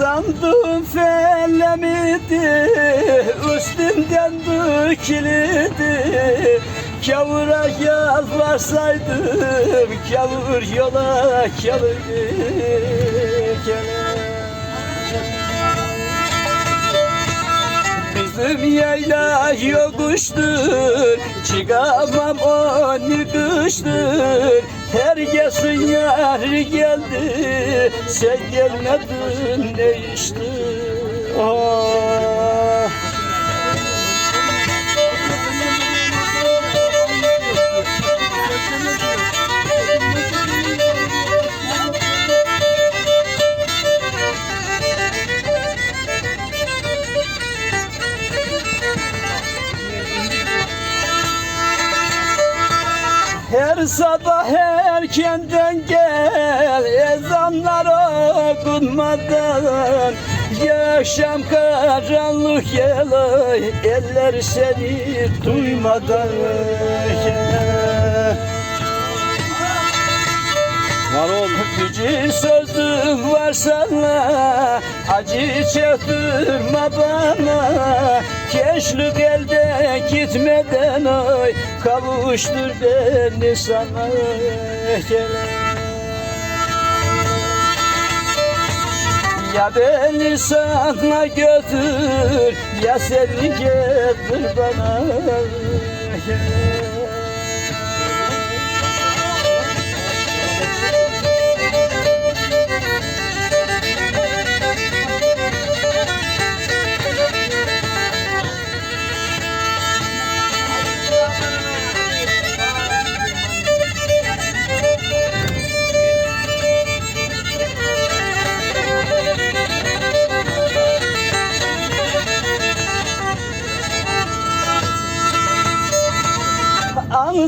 Sandım fellemidi Üstümden dökülüydü Kavura yalvarsaydım Kavur yola kavur Bizim yayla yokuştur Çıkamam onu kıştır Herkesin yarı geldi Sen gelmedin ne işti Oh. Sabah erkenden gel Ezanlar okunmadan. Yaşam karanlık yelay Eller seni duymadan Var ol Gücü sözüm var sana. Acı çektirme bana Keşlük elde gitmeden oy. Kavuştur beni sana. Ya beni sana götür Ya seni getir bana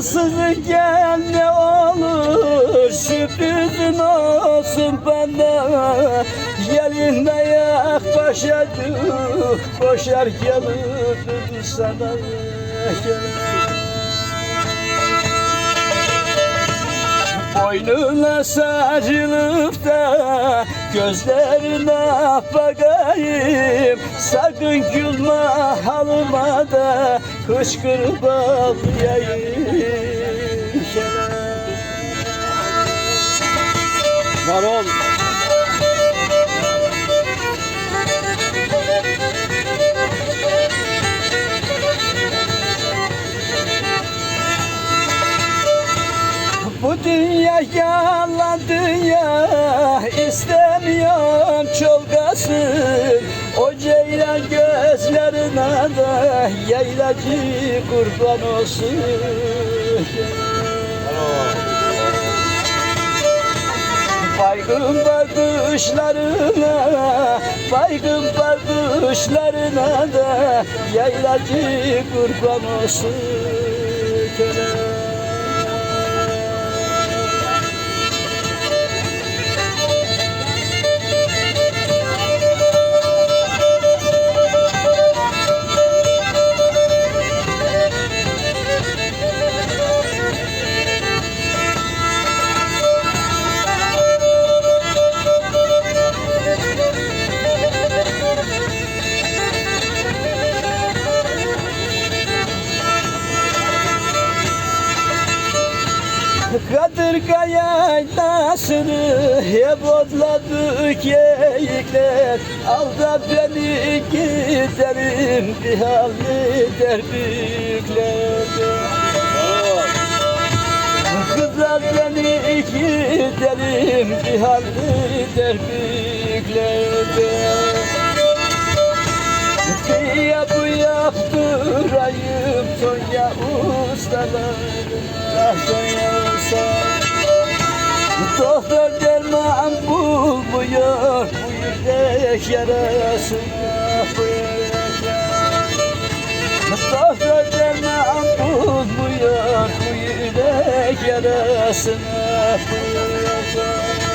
Ansız gel ne olur Sürprizin olsun bana Gelin ayak başa dur Koşar gelir sana Boynuna sarılıp da gözlerine bakayım. Sakın gülme halıma da kışkırıp ağlayayım Var ol. Bu dünya yalan dünya istemiyorum çolgasın O ceylan gözlerine de yaylacı kurban olsun Baygın bakışlarına, baygın bakışlarına da yaylacı kurban olsun. Kadırga yaylasını hep otladık yeyikler Al da beni giderim bir hal eder büyükler Kızlar beni giderim bir hal eder büyüklerde diye bu yaptırayım Tonya ustaları Ah Tonya ustaları Doktor derman bulmuyor Bu yürek yarası Bu yürek yarası Doktor derman bulmuyor Bu yürek yarasına Bu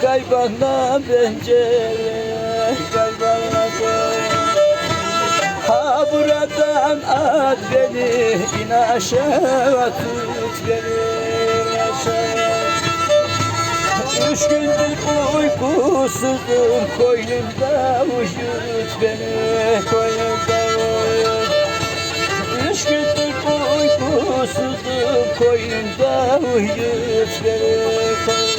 kaybana pencere kaybana Ha buradan at beni in aşağı tut beni aşağı. Üç gündür uykusuzum koynumda uyut beni koynumda uyut. Üç gündür uykusuzum koynumda uyut beni koynumda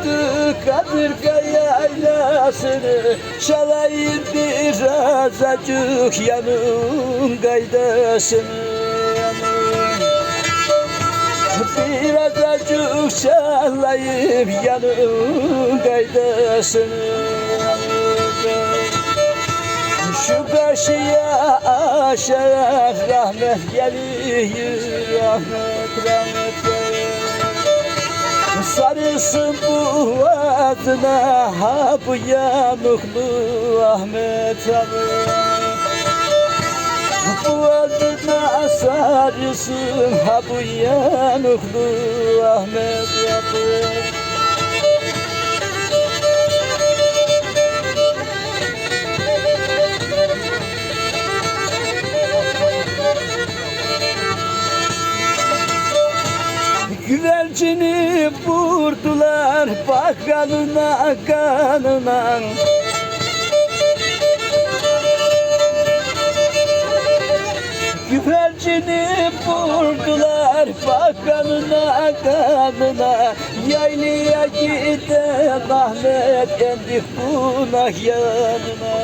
otladı Kadırga yaylasını Çalayım biraz acık yanın gaydasını Biraz acık çalayım yanın gaydasını şu karşıya aşağı rahmet geliyor rahmet rahmet Sarılsın bu adına ha bu yanıklı Ahmet abi. Bu adına sarılsın ha bu yanıklı Ahmet abi bakalına kanına Güvercini vurdular bakanına kanına Yaylaya giden Ahmet endi bunah yanına.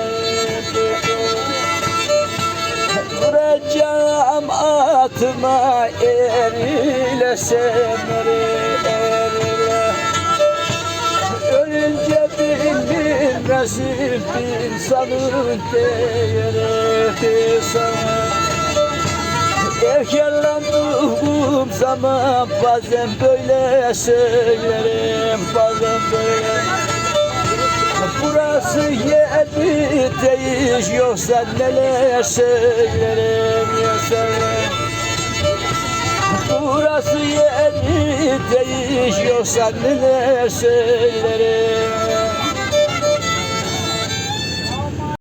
Vuracağım atıma erile semri erile Ölünce bilinir nasip insanın değeri sana Erkenlendiğim zaman bazen böyle söylerim Bazen böyle. Burası yeri değil yoksa neler söylerim yoksa Burası yeri değil yoksa neler söylerim